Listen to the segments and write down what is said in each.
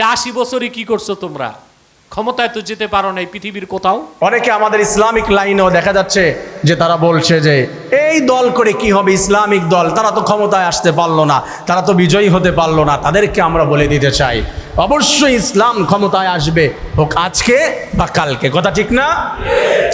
তা আশি বছরই কি করছ তোমরা? ক্ষমতায় তো যেতে পারো না পৃথিবীর কোথাও। অনেকে আমাদের ইসলামিক লাইনেও দেখা যাচ্ছে যে তারা বলছে যে, এই দল করে কি হবে ইসলামিক দল? তারা তো ক্ষমতায় আসতে পারল না, তারা তো বিজয়ী হতে পারল না। তাদেরকে আমরা বলে দিতে চাই, অবশ্যই ইসলাম ক্ষমতায় আসবে, হোক আজকে বা কালকে। কথা ঠিক না?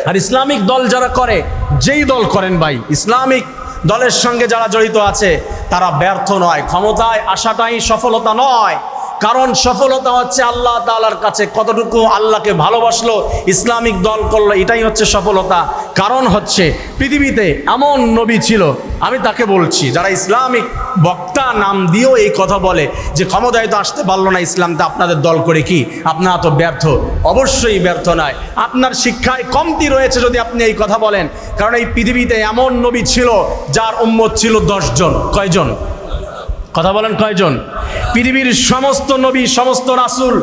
আর ইসলামিক দল যারা করে, যেই দল করেন ভাই, ইসলামিক দলের সঙ্গে যারা জড়িত আছে, তারা ব্যর্থ নয়। ক্ষমতায় আসাটাই সফলতা নয়। কারণ সফলতা হচ্ছে আল্লাহ তালার কাছে। কতটুকু আল্লাহকে ভালোবাসলো, ইসলামিক দল করল, এটাই হচ্ছে সফলতা। কারণ হচ্ছে পৃথিবীতে এমন নবী ছিল, আমি তাকে বলছি, যারা ইসলামিক বক্তা নাম দিয়েও এই কথা বলে যে ক্ষমতায় তো আসতে পারল না ইসলামতে আপনাদের দল করে কি? আপনারা তো ব্যর্থ। অবশ্যই ব্যর্থ নয়। আপনার শিক্ষায় কমতি রয়েছে যদি আপনি এই কথা বলেন। কারণ এই পৃথিবীতে এমন নবী ছিল, যার উম্মত ছিল দশজন কয়জন? কথা বলেন কয়জন? পৃথিবীর সমস্ত নবী, সমস্ত রাসূল,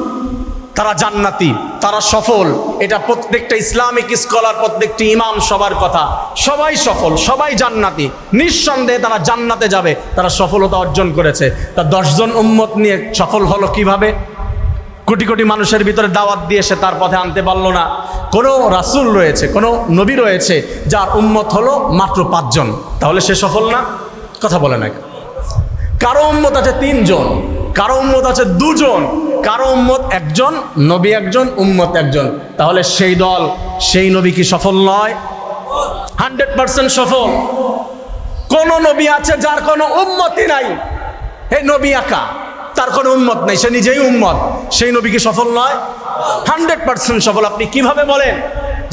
তারা জান্নাতি, তারা সফল। এটা প্রত্যেকটা ইসলামিক স্কলার, প্রত্যেকটি ইমাম সবার কথা। সবাই সফল, সবাই জান্নাতি। নিঃসন্দেহে তারা জান্নাতে যাবে, তারা সফলতা অর্জন করেছে। তা দশজন উম্মত নিয়ে সফল হলো কীভাবে? কোটি কোটি মানুষের ভিতরে দাওয়াত দিয়ে সে তার পথে আনতে পারল না। কোনো রাসূল রয়েছে, কোনো নবী রয়েছে, যার উম্মত হলো মাত্র পাঁচজন। তাহলে সে সফল না? কথা বলে না কারও উম্মত আছে তিনজন, কারও উম্মত আছে দুজন, কারও উম্মত একজন, নবী একজন, উম্মত একজন। তাহলে সেই দল, সেই নবী কি সফল নয়? হান্ড্রেড পার্সেন্ট সফল। কোন নবী আছে যার কোনো উম্মতই নাই। হে নবী একা, তার কোনো উম্মত নেই, সে নিজেই উম্মত। সেই নবী কি সফল নয়? হান্ড্রেড পার্সেন্ট সফল। আপনি কীভাবে বলেন?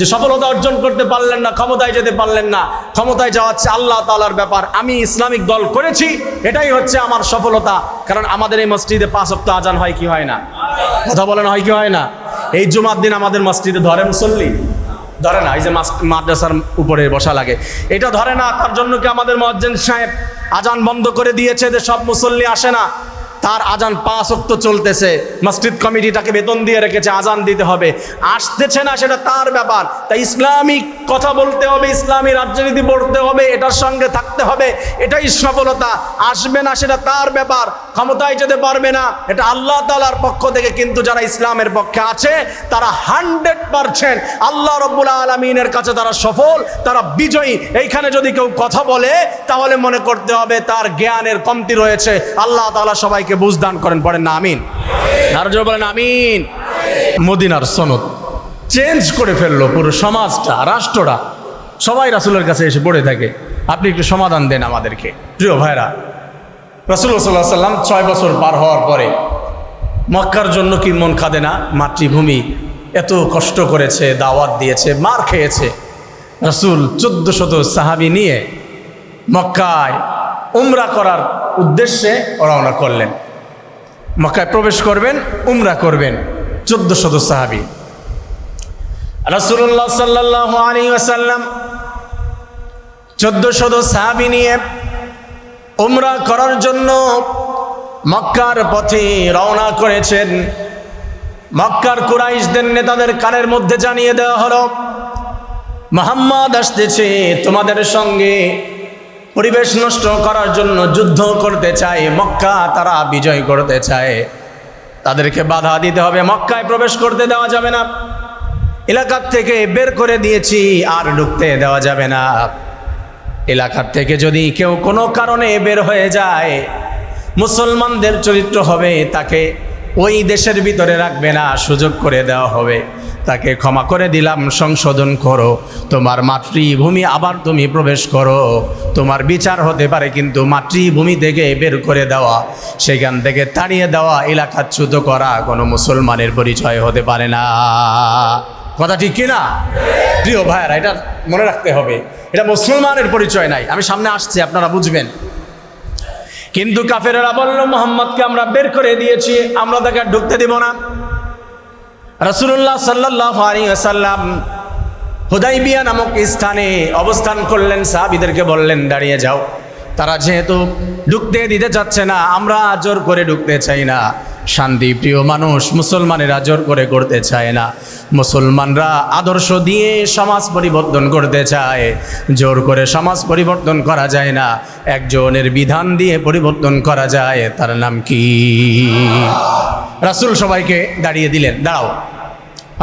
যে সফলতা অর্জন করতে পারলেন না, ক্ষমতায় যেতে পারলেন না, ক্ষমতায় যাওয়া হচ্ছে আল্লাহ তালার ব্যাপার। আমি ইসলামিক দল করেছি, এটাই হচ্ছে আমার সফলতা। কারণ আমাদের এই মসজিদে পাঁচ সপ্তাহ আজান হয় কি হয় না? কথা বলেন, হয় কি হয় না? এই জুমার দিন আমাদের মসজিদে ধরে মুসল্লি। ধরে না, এই যে মাদ্রাসার উপরে বসা লাগে। এটা ধরে না, তার জন্য কি আমাদের মজ্জেন সাহেব আজান বন্ধ করে দিয়েছে যে সব মুসল্লি আসে না? তার আজান পাঁচ অক্ত চলতেছে। মসজিদ কমিটিটাকে বেতন দিয়ে রেখেছে, আজান দিতে হবে। আসতেছে না সেটা তার ব্যাপার। তাই ইসলামিক কথা বলতে হবে, ইসলামী রাজনীতি পড়তে হবে, এটার সঙ্গে থাকতে হবে, এটাই সফলতা। আসবে না সেটা তার ব্যাপার, ক্ষমতায় যেতে পারবে না। এটা আল্লাহ তালার পক্ষ থেকে কিন্তু যারা ইসলামের পক্ষে আছে, তারা হান্ড্রেড পারসেন্ট আল্লাহ রব্বুল আলমিনের কাছে তারা সফল, তারা বিজয়ী। এইখানে যদি কেউ কথা বলে, তাহলে মনে করতে হবে তার জ্ঞানের কমতি রয়েছে। আল্লাহ তাআলা সবাইকে বুঝদান করেন পড়েন না আমিন। আর জোরে বলেন আমিন। মদিনার সনদ চেঞ্জ করে ফেলল পুরো সমাজটা রাষ্ট্রটা। সবাই রাসূলের কাছে এসে পড়ে থাকে। আপনি একটু সমাধান দেন আমাদেরকে। প্রিয় ভাইরা রসুল সাল্লাহ সাল্লাম ছয় বছর পার হওয়ার পরে মক্কার জন্য কি মন খাদে না? মাতৃভূমি। এত কষ্ট করেছে দাওয়াত দিয়েছে মার খেয়েছে। রসুল চোদ্দ শত সাহাবি নিয়ে মক্কায় উমরা করার উদ্দেশ্যে রওনা করলেন। মক্কায় প্রবেশ করবেন, উমরা করবেন, চোদ্দ শত সাহাবি। রসুল্লাহ সাল্লাহ আলী আসাল্লাম চোদ্দ শত সাহাবি নিয়ে উমরা করার জন্য মক্কার পথে রওনা করেছেন। মক্কার কুরাইশদের নেতাদের কানের মধ্যে জানিয়ে দেওয়া হলো, মোহাম্মদ আসতেছে তোমাদের সঙ্গে। পরিবেশ নষ্ট করার জন্য যুদ্ধ করতে চায়, মক্কা তারা বিজয় করতে চায়। তাদেরকে বাধা দিতে হবে, মক্কায় প্রবেশ করতে দেওয়া যাবে না। এলাকার থেকে বের করে দিয়েছি, আর ঢুকতে দেওয়া যাবে না। এলাকার থেকে যদি কেউ কোনো কারণে বের হয়ে যায়, মুসলমানদের চরিত্র হবে তাকে ওই দেশের ভিতরে রাখবে না, সুযোগ করে দেওয়া হবে। তাকে ক্ষমা করে দিলাম, সংশোধন করো। তোমার মাতৃভূমি আবার তুমি প্রবেশ করো। তোমার বিচার হতে পারে, কিন্তু মাতৃভূমি থেকে বের করে দেওয়া, সেখান থেকে তাড়িয়ে দেওয়া, এলাকাচ্যুত করা কোনো মুসলমানের পরিচয় হতে পারে না। কথা ঠিক কিনা? প্রিয় ভাইয়ারা, এটা মনে রাখতে হবে, এটা মুসলমানের পরিচয় নাই। আমি সামনে আসছি, আপনারা বুঝবেন। কিন্তু কাফেরেরা বলল, মোহাম্মদকে আমরা বের করে দিয়েছি, আমরা তাকে ঢুকতে দিব না। রসুল্লাহ সাল্লাহ আলী আসাল্লাম হুদাইবিয়া নামক স্থানে অবস্থান করলেন, সাহাবিদেরকে বললেন, দাঁড়িয়ে যাও। তারা যেহেতু ঢুকতে দিতে চাচ্ছে না, আমরা জোর করে ঢুকতে চাই না। শান্তি প্রিয় মানুষ, মুসলমানেরা জোর করে করতে চায় না। মুসলমানরা আদর্শ দিয়ে সমাজ পরিবর্তন করতে চায়। জোর করে সমাজ পরিবর্তন করা যায় না। একজনের বিধান দিয়ে পরিবর্তন করা যায়, তার নাম কি? রাসূল সবাইকে দাঁড়িয়ে দিলেন, দাঁড়াও।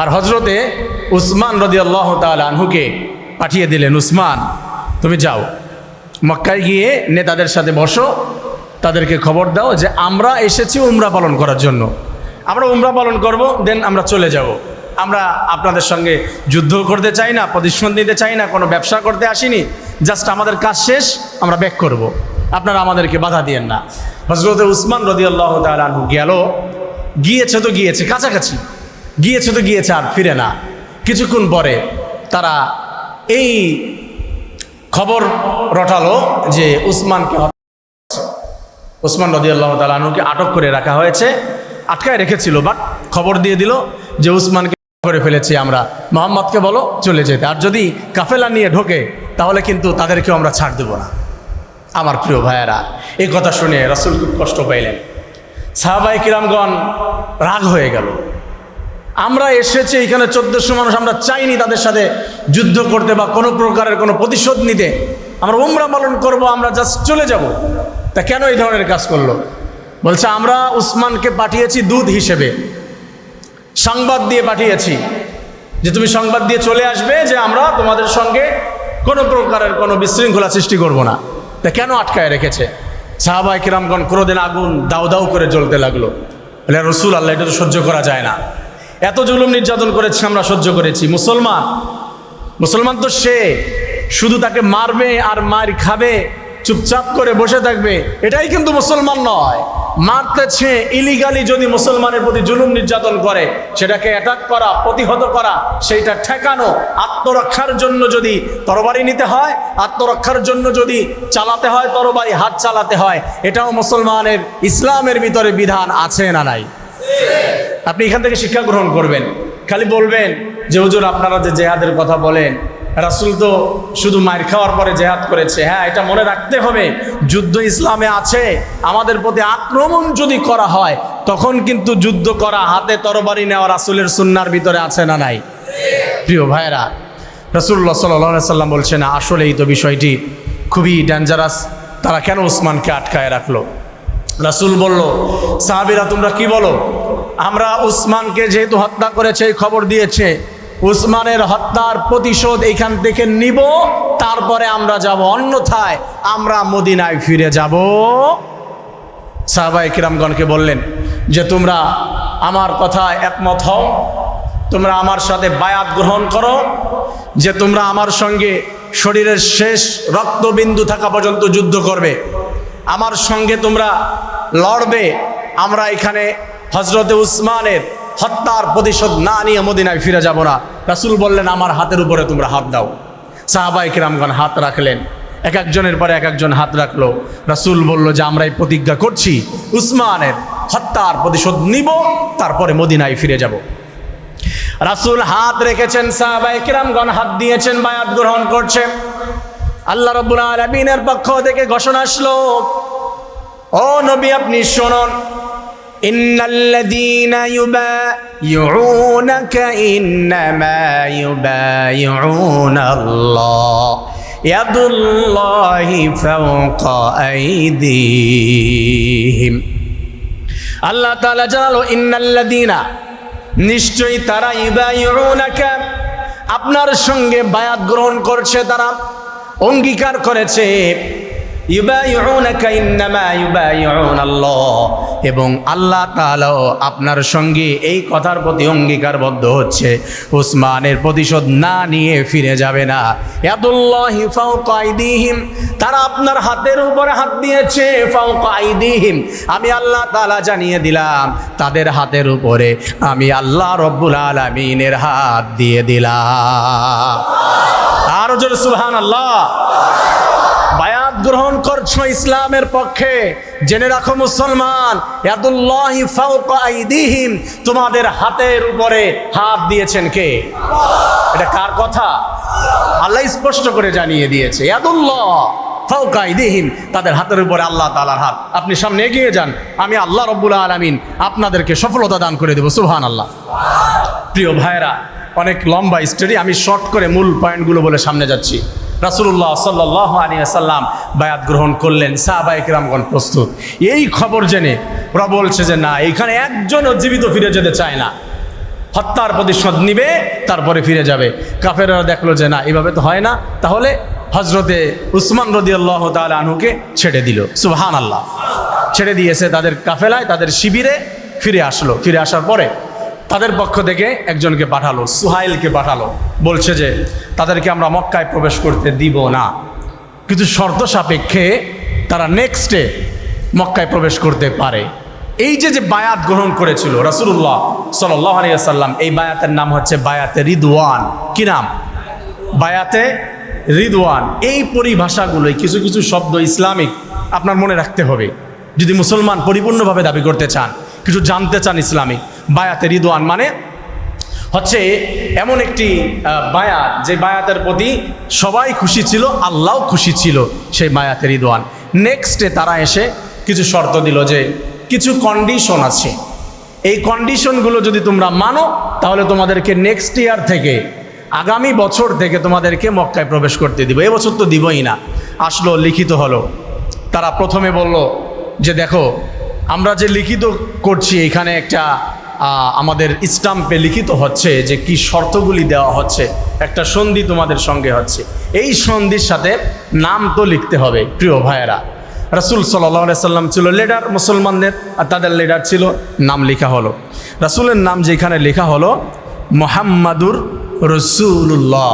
আর হজরতে উসমান রদি আল্লাহ আনহুকে পাঠিয়ে দিলেন, উসমান, তুমি যাও। মক্কায় গিয়ে নেতাদের সাথে বসো। তাদেরকে খবর দাও যে আমরা এসেছি উমরা পালন করার জন্য। আমরা উমরা পালন করব, দেন আমরা চলে যাব। আমরা আপনাদের সঙ্গে যুদ্ধ করতে চাই না, প্রতিশোধ নিতে চাই না, কোনো ব্যবসা করতে আসিনি। জাস্ট আমাদের কাজ শেষ, আমরা ব্যাক করব। আপনারা আমাদেরকে বাধা দিয়েন না। হজরত উসমান রদি আল্লাহ আনহু গেল। গিয়েছে তো গিয়েছে, কাছাকাছি। গিয়েছে তো গিয়েছে আর ফিরে না। কিছুক্ষণ পরে তারা এই খবর রটালো যে উসমানকে উসমান রদি আল্লাহ তালুকে আটক করে রাখা হয়েছে, আটকায় রেখেছিল, বাট খবর দিয়ে দিল যে উসমানকে করে ফেলেছি আমরা। মোহাম্মদকে বলো, চলে যেতে। আর যদি কাফেলা নিয়ে ঢোকে, তাহলে কিন্তু তাদেরকেও আমরা ছাড় দেব না। আমার প্রিয় ভাইয়েরা, এই কথা শুনে রাসুল খুব কষ্ট পাইলেন। সাহাবাই কিরামগণ রাগ হয়ে গেল। আমরা এসেছি এখানে চোদ্দশো মানুষ, আমরা চাইনি তাদের সাথে যুদ্ধ করতে বা কোনো প্রকারের কোনো প্রতিশোধ নিতে। আমরা উমরা পালন করব, আমরা জাস্ট চলে যাব। তা কেন এই ধরনের কাজ করল? বলছে, আমরা উসমানকে পাঠিয়েছি দুধ হিসেবে। সংবাদ দিয়ে পাঠিয়েছি যে তুমি সংবাদ দিয়ে চলে আসবে যে আমরা তোমাদের সঙ্গে কোনো প্রকারের কোনো বিশৃঙ্খলা সৃষ্টি করব না। তা কেন আটকায় রেখেছে? সাহাবাই কিরামগণ ক্রোধেন আগুন দাউ দাউ করে জ্বলতে লাগল। বলে, রসুল আল্লাহ, এটা তো সহ্য করা যায় না। এত জুলুম নির্যাতন করেছি আমরা, সহ্য করেছি। মুসলমান মুসলমান তো সে, শুধু তাকে মারবে আর মার খাবে, চুপচাপ করে বসে থাকবে, এটাই কিন্তু মুসলমান নয়। মারতেছে ইলিগালি যদি মুসলমানের প্রতি জুলুম নির্যাতন করে, সেটাকে অ্যাটাক করা, প্রতিহত করা, সেইটা ঠেকানো, আত্মরক্ষার জন্য যদি তরবারি নিতে হয়, আত্মরক্ষার জন্য যদি চালাতে হয়, তরবারি, হাত চালাতে হয়, এটাও মুসলমানের ইসলামের ভিতরে বিধান আছে না নাই? আপনি এখান থেকে শিক্ষা গ্রহণ করবেন। খালি বলবেন যে, হুজুর, আপনারা যে জেহাদের কথা বলেন, রাসুল তো শুধু মায়ের খাওয়ার পরে জেহাদ করেছে। হ্যাঁ এটা মনে রাখতে হবে। যুদ্ধ ইসলামে আছে, আমাদের প্রতি আক্রমণ যদি করা হয়, তখন কিন্তু যুদ্ধ করা, হাতে তরবারি নেওয়া রাসুলের সুন্নার ভিতরে আছে না নাই? প্রিয় ভাইরা রসুল্লাহ সাল্লাহ সাল্লাম বলছেন এই তো বিষয়টি খুবই ডেঞ্জারাস তারা কেন উসমানকে আটকায় রাখল? রাসুল বলল, সাহাবিরা, তোমরা কি বলো? আমরা উসমানকে যেহেতু হত্যা করেছে, এই খবর দিয়েছে। উসমানের হত্যার প্রতিশোধ এইখান থেকে নিব, তারপরে আমরা যাব অন্যথায়, আমরা মদিনায় ফিরে যাব। সাহাবাই কিরামগণকে বললেন, যে তোমরা আমার কথায় একমত হও, তোমরা আমার সাথে বায়াত গ্রহণ করো, যে তোমরা আমার সঙ্গে শরীরের শেষ রক্তবিন্দু থাকা পর্যন্ত যুদ্ধ করবে। আমার সঙ্গে তোমরা লড়বে, আমরা এখানে হজরতে উসমানের হত্যার প্রতিশোধ না নিয়ে মদিনায় ফিরে যাব না। রাসুল বললেন, আমার হাতের উপরে তোমরা হাত দাও। সাহাবাই কিরামগণ হাত রাখলেন। এক একজনের পরে এক একজন হাত রাখল। রাসুল বলল, যে আমরা এই প্রতিজ্ঞা করছি, উসমানের হত্যার প্রতিশোধ নিব, তারপরে মদিনায় ফিরে যাব। রাসুল হাত রেখেছেন সাহাবাই কিরামগণ হাত দিয়েছেন, বায়াত গ্রহণ করছে আল্লাহ রব্বুল আলমিনের পক্ষ থেকে ঘোষণা আসলো, ও নবী, আপনি শুনুন। إن الذين يبايعونك إنما يبايعون الله يد الله فوق أيديهم আল্লাহ তাআলা জানালো ইন্নাল্লাযীনা নিশ্চয়ই তারা ইবাইউনাকা আপনার সঙ্গে বায়াত গ্রহণ করছে তারা অঙ্গীকার করেছে আল্লাহ এবং আল্লাহ আপনার সঙ্গে এই কথার প্রতি অঙ্গীকারবদ্ধ হচ্ছে। উসমানের প্রতিশোধ না নিয়ে ফিরে যাবে না। তারা আপনার হাতের উপরে হাত দিয়েছে আমি আল্লাহ তাআলা জানিয়ে দিলাম, তাদের হাতের উপরে আমি আল্লাহ রব্বুল আলামিনের হাত দিয়ে দিলাম। আর জোরে সুবহানাল্লাহ। বায়াত গ্রহণ করছ ইসলামের পক্ষে। জেনে রাখো মুসলমান তোমাদের হাতের উপরে হাত দিয়েছেন কে? এটা কার কথা? আল্লাহ স্পষ্ট করে জানিয়ে দিয়েছে তাদের হাতের উপরে আল্লাহ তালার হাত। আপনি সামনে এগিয়ে যান, আমি আল্লাহ রব্বুল আলমিন আপনাদেরকে সফলতা দান করে দেবো সুবহান আল্লাহ প্রিয় ভাইরা অনেক লম্বা স্টোরি আমি শর্ট করে মূল পয়েন্টগুলো বলে সামনে যাচ্ছি। রাসুল্লাহ সাল্লাহ আলী সাল্লাম বায়াত গ্রহণ করলেন সাহাবাই কিরামগণ প্রস্তুত। এই খবর জেনে ওরা বলছে যে, না, এখানে একজনও জীবিত ফিরে যেতে চায় না। হত্যার প্রতিশোধ নিবে, তারপরে ফিরে যাবে। কাফেররা দেখল যে, না, এভাবে তো হয় না। তাহলে হজরতে উসমান রদি আল্লাহ তাল আনহুকে ছেড়ে দিল। সুবহান আল্লাহ ছেড়ে দিয়েছে তাদের কাফেলায়, তাদের শিবিরে ফিরে আসলো। ফিরে আসার পরে তাদের পক্ষ থেকে একজনকে পাঠালো, সুহাইলকে পাঠালো। বলছে যে, তাদেরকে আমরা মক্কায় প্রবেশ করতে দিব না। কিছু শর্ত সাপেক্ষে তারা নেক্সটে মক্কায় প্রবেশ করতে পারে। এই যে যে বায়াত গ্রহণ করেছিল রাসুল্লাহ সাল্লাহ আলিয়াল্লাম এই বায়াতের নাম হচ্ছে বায়াতে রিদওয়ান। কি নাম? বায়াতে রিদওয়ান। এই পরিভাষাগুলোই কিছু কিছু শব্দ ইসলামিক আপনার মনে রাখতে হবে। যদি মুসলমান পরিপূর্ণভাবে দাবি করতে চান, কিছু জানতে চান ইসলামিক বায়াতে রিদওয়ান মানে হচ্ছে এমন একটি বায়াত, যে বায়াতের প্রতি সবাই খুশি ছিল আল্লাহও খুশি ছিল সেই বায়াতের রিদওয়ান। নেক্সটে তারা এসে কিছু শর্ত দিল যে কিছু কন্ডিশন আছে। এই কন্ডিশনগুলো যদি তোমরা মানো, তাহলে তোমাদেরকে নেক্সট ইয়ার থেকে, আগামী বছর থেকে তোমাদেরকে মক্কায় প্রবেশ করতে দিব। এবছর তো দিবই না। আসলো, লিখিত হলো। তারা প্রথমে বলল যে দেখো, আমরা যে লিখিত করছি, এখানে একটা আমাদের স্টাম্পে লিখিত হচ্ছে যে কি শর্তগুলি দেওয়া হচ্ছে, একটা সন্ধি তোমাদের সঙ্গে হচ্ছে। এই সন্ধির সাথে নাম তো লিখতে হবে, প্রিয় ভাইয়েরা। রাসুল সাল্লাহ সাল্লাম ছিল লিডার মুসলমানদের, আর তাদের লিডার ছিল নাম লেখা হলো। রাসুলের নাম যেখানে লেখা হলো, মোহাম্মাদুর রসুল্লাহ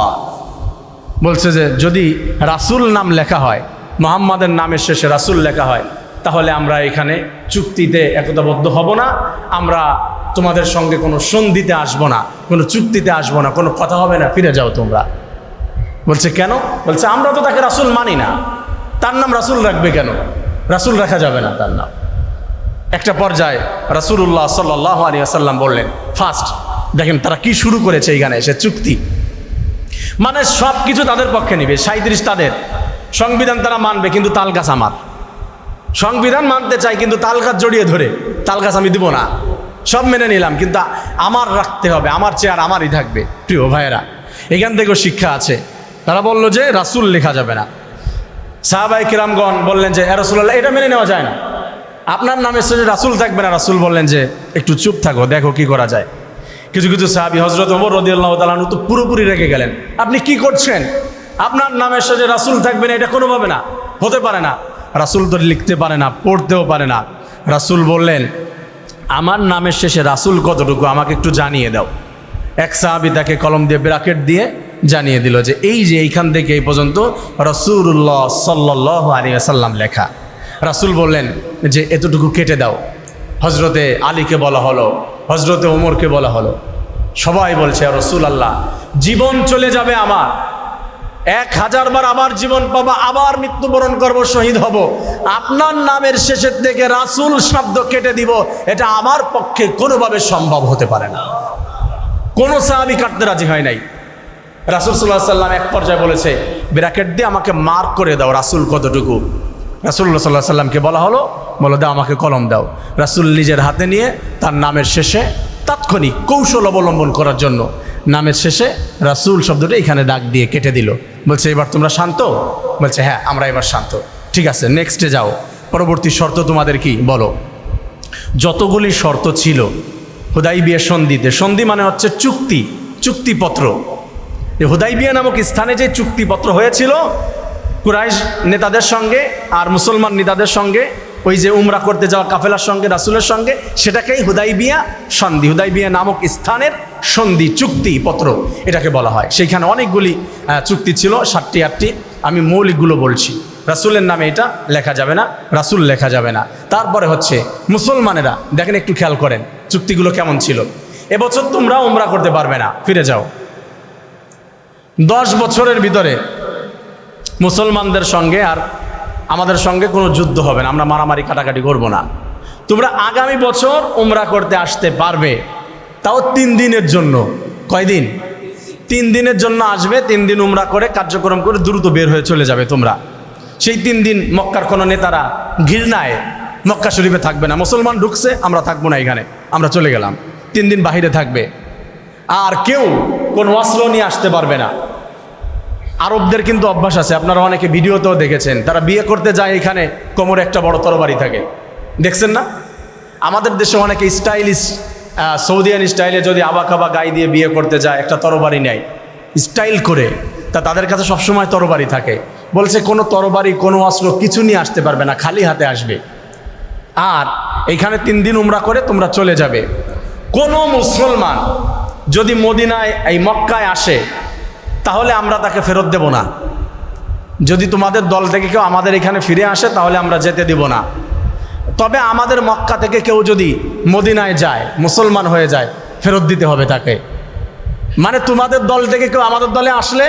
বলছে যে, যদি রাসুল নাম লেখা হয়, মোহাম্মদের নামের শেষে রাসুল লেখা হয়, তাহলে আমরা এখানে চুক্তিতে একতাবদ্ধ হব না, আমরা তোমাদের সঙ্গে কোনো সন্ধিতে আসব না, কোনো চুক্তিতে আসব না, কোনো কথা হবে না, ফিরে যাও তোমরা। বলছে, কেন? বলছে, আমরা তো তাকে রাসুল মানি না। তার নাম রাসুল রাখবে কেন? রাসুল রাখা যাবে না তার নাম। একটা পর্যায়ে রাসুল্লাহ সাল্লাহ আলী আসাল্লাম বললেন, ফার্স্ট, দেখেন তারা কি শুরু করেছে এইখানে এসে চুক্তি। মানে সব কিছু তাদের পক্ষে নিবে সাঁত্রিশ তাদের। সংবিধান তারা মানবে, কিন্তু তাল গাছ আমার। সংবিধান মানতে চাই কিন্তু তাল গাছ জড়িয়ে ধরে। তাল গাছ আমি দিব না। সব মেনে নিলাম, কিন্তু আমার রাখতে হবে, আমার চেয়ার আমারই থাকবে। প্রিয় ভাইয়েরা, এখান থেকেও শিক্ষা আছে। তারা বলল যে রাসুল লেখা যাবে না। সাহাবাই কিরামগণ বললেন যে রসুল্লাহ এটা মেনে নেওয়া যায় না। আপনার নামে শেষে রাসুল থাকবে না, রাসুল বললেন যে, একটু চুপ থাকো, দেখো কি করা যায়। কিছু কিছু সাহাবি হজরত ওমর রদিয়াল্লাহ তালানু তো পুরোপুরি রেখে গেলেন। আপনি কি করছেন? আপনার নামের শেষে রাসুল থাকবে না, এটা কোনোভাবে না, হতে পারে না। রাসুল তো লিখতে পারে না, পড়তেও পারে না। রাসুল বললেন আমার নামের শেষে রাসুল কতটুকু আমাকে একটু জানিয়ে দাও। এক সাহাবি তাকে কলম দিয়ে ব্রাকেট দিয়ে জানিয়ে দিল যে এই যে এইখান থেকে এই পর্যন্ত রসুল্লাহ সাল্লাহ আলী সাল্লাম লেখা। রাসুল বললেন যে এতটুকু কেটে দাও। হজরতে আলীকে বলা হলো হজরতে ওমরকে বলা হলো। সবাই বলছে রসুল আল্লাহ জীবন চলে যাবে আমার। এক হাজার বার আবার জীবন পাবা আবার মৃত্যুবরণ করব, শহীদ হব। আপনার নামের শেষের থেকে রাসুল শব্দ কেটে দিব, এটা আমার পক্ষে কোনোভাবে সম্ভব হতে পারে না। কোনো সাহাবি কাটতে রাজি হয় নাই। রাসুল সাল্লাহ সাল্লাম এক পর্যায়ে বলেছে, ব্র্যাকেট দিয়ে আমাকে মার্ক করে দাও রাসুল কতটুকু। রাসুল্লাহ সাল্লাহ সাল্লামকে বলা হলো, বলো দাও আমাকে কলম দাও। রাসুল নিজের হাতে নিয়ে তার নামের শেষে তাৎক্ষণিক কৌশল অবলম্বন করার জন্য নামের শেষে রাসুল শব্দটা এখানে ডাক দিয়ে কেটে দিল। বলছে, এবার তোমরা শান্ত? বলছে হ্যাঁ আমরা এবার শান্ত। ঠিক আছে নেক্সটে যাও। পরবর্তী শর্ত তোমাদের কি? বলো। যতগুলি শর্ত ছিল হুদাই বিয়ে সন্ধিতে, সন্ধি মানে হচ্ছে চুক্তি, চুক্তিপত্র। এই হুদাইবিয়া নামক স্থানে যে চুক্তিপত্র হয়েছিল, কুরাইশ নেতাদের সঙ্গে আর মুসলমান নেতাদের সঙ্গে ওই যে উমরা করতে যাওয়া কাফেলার সঙ্গে, রাসুলের সঙ্গে, সেটাকেই হুদাইবিয়া সন্ধি। হুদাইবিয়া নামক স্থানের সন্ধি, চুক্তিপত্র এটাকে বলা হয়। সেইখানে অনেকগুলি চুক্তি ছিল, সাতটি, আটটি। আমি মৌলিকগুলো বলছি। রাসুলের নামে এটা লেখা যাবে না, রাসুল লেখা যাবে না। তারপরে হচ্ছে, মুসলমানেরা, দেখেন একটু খেয়াল করেন, চুক্তিগুলো কেমন ছিল। এবছর তোমরা উমরা করতে পারবে না, ফিরে যাও। দশ বছরের ভিতরে মুসলমানদের সঙ্গে আর আমাদের সঙ্গে কোনো যুদ্ধ হবে না, আমরা মারামারি কাটাকাটি করব না। তোমরা আগামী বছর উমরা করতে আসতে পারবে, তাও তিন দিনের জন্য। কয়দিন তিন দিনের জন্য আসবে, তিন দিন উমরা করে, কার্যক্রম করে দ্রুত বের হয়ে চলে যাবে তোমরা। সেই তিন দিন মক্কার কোনো নেতারা ঘৃণায় মক্কা শরীফে থাকবে না। মুসলমান ঢুকছে, আমরা থাকব না এখানে, আমরা চলে গেলাম। তিন দিন বাহিরে থাকবে। আর কেউ কোনো অস্ত্র নিয়ে আসতে পারবে না। আরবদের কিন্তু অভ্যাস আছে, আপনারা অনেকে ভিডিওতেও দেখেছেন, তারা বিয়ে করতে যায় এখানে, কোমরে একটা বড় তরবারি থাকে। দেখছেন না? আমাদের দেশে অনেকে স্টাইলিশ সৌদিয়ান স্টাইলে যদি আবা কাবা গায়ে দিয়ে বিয়ে করতে যায়, একটা তরবারি নেয়। স্টাইল করে, তা তাদের কাছে সবসময় তরবারি থাকে। বলছে, কোনো তরবারি, কোনো অস্ত্র কিছু নিয়ে আসতে পারবে না, খালি হাতে আসবে। আর এইখানে তিন দিন উমরা করে তোমরা চলে যাবে। কোনো মুসলমান যদি মদিনায়, এই মক্কায় আসে তাহলে আমরা তাকে ফেরত দেব না। যদি তোমাদের দল থেকে কেউ আমাদের এখানে ফিরে আসে, তাহলে আমরা যেতে দিব না। তবে আমাদের মক্কা থেকে কেউ যদি মদিনায় যায়, মুসলমান হয়ে যায়, ফেরত দিতে হবে তাকে। মানে তোমাদের দল থেকে কেউ আমাদের দলে আসলে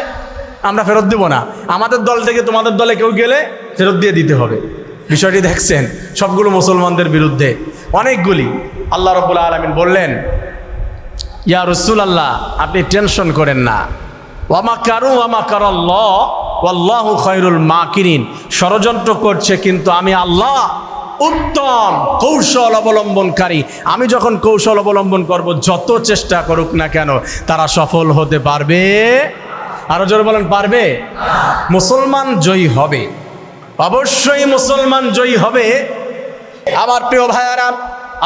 আমরা ফেরত দিব না। আমাদের দল থেকে তোমাদের দলে কেউ গেলে ফেরত দিয়ে দিতে হবে। বিষয়টি দেখছেন সবগুলো মুসলমানদের বিরুদ্ধে। অনেকগুলি। আল্লাহ রব্বুল আলমিন বললেন, ইয়া রসুল আল্লাহ আপনি টেনশন করেন না। ষড়যন্ত্র করছে কিন্তু আমি আল্লাহ উত্তম কৌশল অবলম্বনকারী। আমি যখন কৌশল অবলম্বন করব, যত চেষ্টা করুক না কেন, তারা সফল হতে পারবে। আরও জোরে বলেন, পারবে? মুসলমান জয়ী হবে। অবশ্যই মুসলমান জয়ী হবে। আমার প্রিয় ভাইয়ারা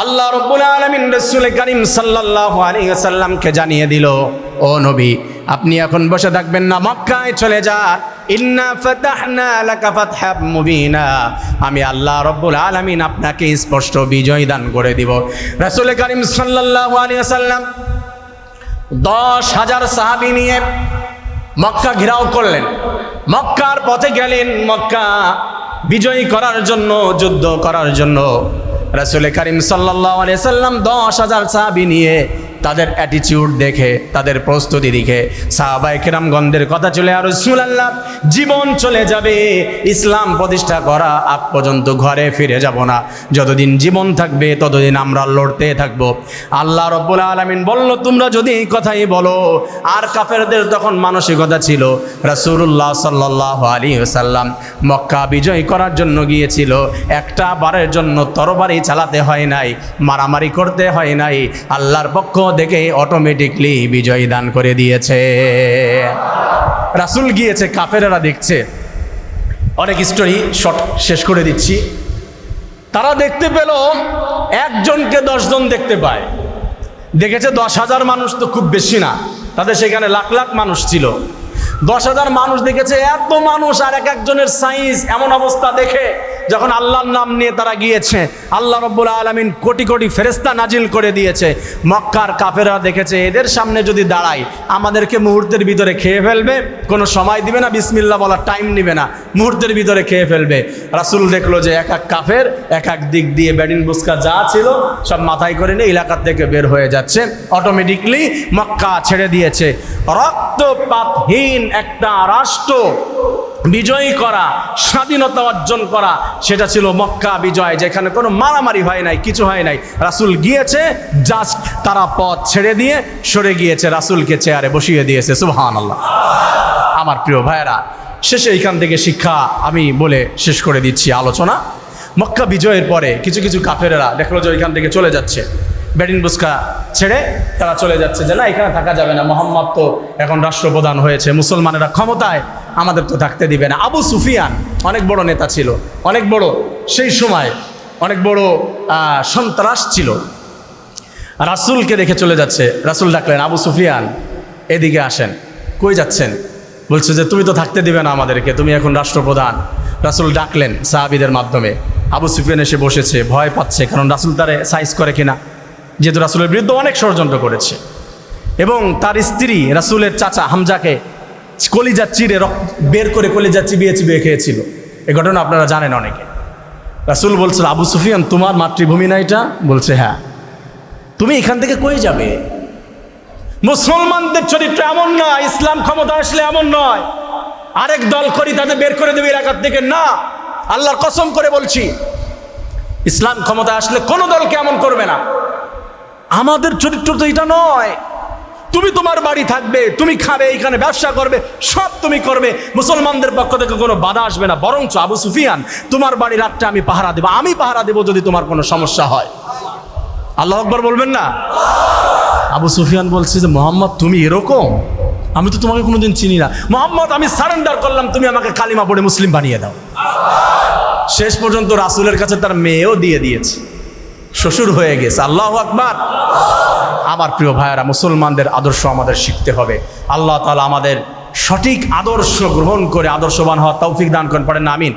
আল্লাহ রব্বুল আলমিন রসুল করিম সাল্লাহ আলিয়াল্লামকে জানিয়ে দিল, ও নবী, আপনি এখন বসে থাকবেন না, মক্কায় চলে যান আমি আল্লাহ রব্বুল আলামিন আপনাকে স্পষ্ট বিজয় দান করে দিব। রাসূল করিম সাল্লাল্লাহু আলাইহি ওয়াসাল্লাম দশ হাজার সাহাবী নিয়ে মক্কা ঘেরাও করলেন। মক্কার পথে গেলেন, মক্কা বিজয়ী করার জন্য, যুদ্ধ করার জন্য। রাসুল করিম সাল্লাম দশ হাজার সাহাবি নিয়ে তাদের অ্যাটিচিউড দেখে, তাদের প্রস্তুতি দেখে সাহাবাই কিরামগন্ধের কথা চলে আর আল্লাহ জীবন চলে যাবে, ইসলাম প্রতিষ্ঠা করা আগ পর্যন্ত ঘরে ফিরে যাব না। যতদিন জীবন থাকবে, ততদিন আমরা লড়তে থাকব। আল্লাহ রব্বুল আলমিন বলল, তোমরা যদি এই কথাই বলো, আর কাফেরদের তখন মানসিকতা ছিল। রাসুল্লাহ সাল্লাহ আলী সাল্লাম মক্কা বিজয় করার জন্য গিয়েছিল। একটা বারের জন্য তরবারি চালাতে হয় নাই, মারামারি করতে হয় নাই। আল্লাহর পক্ষ থেকে অটোমেটিকলি বিজয় দান করে দিয়েছে। রাসুল গিয়েছে, কাফেরেরা দেখছে। অনেক স্টোরি শর্ট শেষ করে দিচ্ছি। তারা দেখতে পেল, একজনকে দশজন দেখতে পায়। দেখেছে দশ হাজার মানুষ তো খুব বেশি না। তাদের সেখানে লাখ লাখ মানুষ ছিল। দশ হাজার মানুষ দেখেছে, এত মানুষ আর এক একজনের সাইজ এমন অবস্থা দেখে যখন আল্লাহর নাম নিয়ে তারা গিয়েছে। আল্লাহ রব্বুল আলমিন কোটি কোটি ফেরেস্তা নাজিল করে দিয়েছে। মক্কার কাফেরা দেখেছে, এদের সামনে যদি দাঁড়াই আমাদেরকে মুহূর্তের ভিতরে খেয়ে ফেলবে। কোনো সময় দিবে না বিসমিল্লা বলার টাইম নিবে না, মুহূর্তের ভিতরে খেয়ে ফেলবে। রাসুল দেখল যে এক এক কাফের এক এক দিক দিয়ে ব্যাডিন বুস্কা যা ছিল সব মাথায় করে নিয়ে এলাকার থেকে বের হয়ে যাচ্ছে। অটোমেটিকলি মক্কা ছেড়ে দিয়েছে। রক্তপাতহীন একটা রাষ্ট্র বিজয়ী করা, স্বাধীনতা অর্জন করা, সেটা ছিল মক্কা বিজয়, যেখানে কোনো মারামারি হয় নাই, কিছু হয় নাই। রাসুল গিয়েছে, জাস্ট তারা পথ ছেড়ে দিয়ে সরে গিয়েছে, রাসুলকে চেয়ারে বসিয়ে দিয়েছে সুবহান আল্লাহ আমার প্রিয় ভাইয়েরা, শেষে এইখান থেকে শিক্ষা আমি বলে শেষ করে দিচ্ছি আলোচনা। মক্কা বিজয়ের পরে কিছু কিছু কাফেরেরা, দেখল যে ওইখান থেকে চলে যাচ্ছে। ব্যাডিন বুস্কা ছেড়ে তারা চলে যাচ্ছে যে না, এখানে থাকা যাবে না। মোহাম্মদ তো এখন রাষ্ট্রপ্রধান হয়েছে। মুসলমানেরা ক্ষমতায় আমাদের তো থাকতে দিবে না। আবু সুফিয়ান অনেক বড় নেতা ছিল, অনেক বড় সেই সময় অনেক বড় সন্ত্রাস ছিল। রাসুলকে দেখে চলে যাচ্ছে। রাসুল ডাকলেন, আবু সুফিয়ান, এদিকে আসেন। কই যাচ্ছেন? বলছে যে, তুমি তো থাকতে দিবে না আমাদেরকে, তুমি এখন রাষ্ট্রপ্রধান। রাসুল ডাকলেন সাহাবিদের মাধ্যমে। আবু সুফিয়ান এসে বসেছে, ভয় পাচ্ছে, কারণ রাসুল তারে সাইজ করে কিনা। যেহেতু রাসুলের বিরুদ্ধে অনেক ষড়যন্ত্র করেছে। এবং তার স্ত্রী রাসুলের চাচা হামজাকে কলিজা চিরে বের করে কলিজা চিবিয়ে চিবিয়ে খেয়েছিল। এ ঘটনা আপনারা জানেন অনেকে। রাসুল বলছিল, আবু সুফিয়ান, তোমার মাতৃভূমি না এটা? বলছে হ্যাঁ। তুমি এখান থেকে কই যাবে? মুসলমানদের চরিত্র এমন নয়, ইসলাম ক্ষমতা আসলে এমন নয়। আরেক দল করি, তাদের বের করে দেবে এলাকার থেকে না, আল্লাহর কসম করে বলছি, ইসলাম ক্ষমতা আসলে কোনো দলকে এমন করবে না। আমাদের চরিত্র তো এটা নয়। তুমি তোমার বাড়ি থাকবে, তুমি খাবে এইখানে ব্যবসা করবে, সব তুমি করবে। মুসলমানদের পক্ষ থেকে কোনো বাধা আসবে না। বরঞ্চ আবু সুফিয়ান, তোমার বাড়ি রাতটা আমি পাহারা দেবো। আমি পাহারা দেবো যদি তোমার কোনো সমস্যা হয়। আল্লাহ আকবর বলবেন না? আবু সুফিয়ান বলছে যে, মোহাম্মদ, তুমি এরকম? আমি তো তোমাকে কোনোদিন চিনি না। মোহাম্মদ, আমি সারেন্ডার করলাম, তুমি আমাকে কালিমা পড়ে মুসলিম বানিয়ে দাও। শেষ পর্যন্ত রাসুলের কাছে তার মেয়েও দিয়ে দিয়েছে। শ্বশুর হয়ে গেছে। আল্লাহ আকবার। আমার প্রিয় ভাইয়েরা, মুসলমানদের আদর্শ আমাদের শিখতে হবে। আল্লাহ তালা আমাদের সঠিক আদর্শ গ্রহণ করে আদর্শবান হওয়া তৌফিক দান করেন। পড়েন আমিন?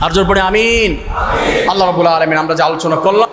আর জোর পড়ে, আমিন? আল্লাহ রবুল্লা আলমিন, আমরা যে আলোচনা করলাম